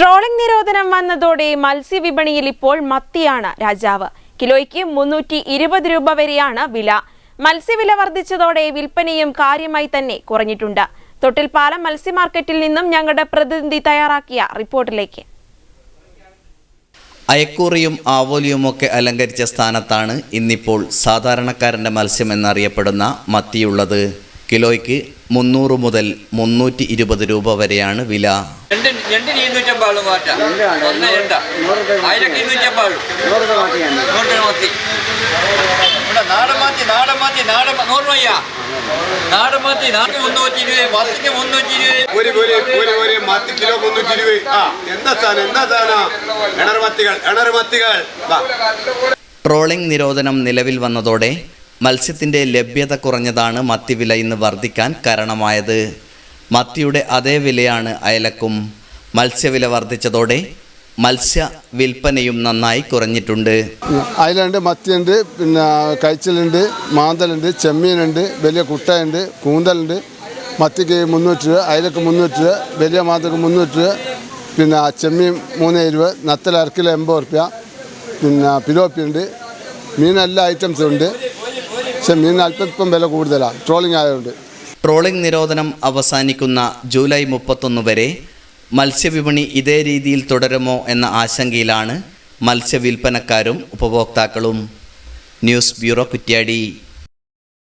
Trawling നിരോധനം വന്നതോടെ മത്സ്യവിപണിയിൽ ഇപ്പോൾ മത്തിയാണ് രാജാവ്. കിലോയ്ക്ക് മുന്നൂറ്റി ഇരുപത് രൂപ വരെയാണ് വില. മത്സ്യവില വർദ്ധിച്ചതോടെ വിൽപ്പനയും കാര്യമായി തന്നെ കുറഞ്ഞിട്ടുണ്ട്. തൊട്ടിൽപ്പാലം മത്സ്യ മാർക്കറ്റിൽ നിന്നും ഞങ്ങളുടെ പ്രതിനിധി തയ്യാറാക്കിയ റിപ്പോർട്ടിലേക്ക്. അയക്കൂറിയും ആവോലിയുമൊക്കെ അലങ്കരിച്ച സ്ഥാനത്താണ് ഇന്നിപ്പോൾ സാധാരണക്കാരന്റെ മത്സ്യം എന്നറിയപ്പെടുന്ന മത്തിയുള്ളത്. കിലോയ്ക്ക് മുന്നൂറ് മുതൽ മുന്നൂറ്റി ഇരുപത് രൂപ വരെയാണ് വില. ട്രോളിംഗ് നിരോധനം നിലവിൽ വന്നതോടെ മത്സ്യത്തിന്റെ ലഭ്യത കുറഞ്ഞതാണ് മത്തി വില ഇന്ന് വർദ്ധിക്കാൻ കാരണമായത്. മത്തിയുടെ അതേ വിലയാണ് അയലക്കും. മത്സ്യവില വർദ്ധിച്ചതോടെ മത്സ്യ വിൽപ്പനയും നന്നായി കുറഞ്ഞിട്ടുണ്ട്. അയലുണ്ട് മത്തിയുണ്ട് പിന്നെ കഴിച്ചലുണ്ട് മാന്തലുണ്ട് ചെമ്മീനുണ്ട് വലിയ കുട്ടയുണ്ട് കൂന്തലുണ്ട്. മത്തിക്ക് മുന്നൂറ്റി രൂപ അയലക്ക് മുന്നൂറ്റി രൂപ വലിയ മാന്തക്ക് മുന്നൂറ്റി രൂപ പിന്നെ ചെമ്മീൻ മൂന്ന് ഇരുപത് നത്തൽ അര കിലോ എൺപത് റുപ്യ പിന്നെ പിലോപ്പി ഉണ്ട് മീൻ എല്ലാ ഐറ്റംസും ഉണ്ട്. പക്ഷെ മീൻ അല്പം വില കൂടുതലാണ് ട്രോളിംഗ് ആയതുകൊണ്ട്. ട്രോളിംഗ് നിരോധനം അവസാനിക്കുന്ന ജൂലൈ മുപ്പത്തൊന്ന് വരെ മത്സ്യവിപണി ഇതേ രീതിയിൽ തുടരുമോ എന്ന ആശങ്കയിലാണ് മത്സ്യവിൽപ്പനക്കാരും ഉപഭോക്താക്കളും. News bureau Kuttiadi.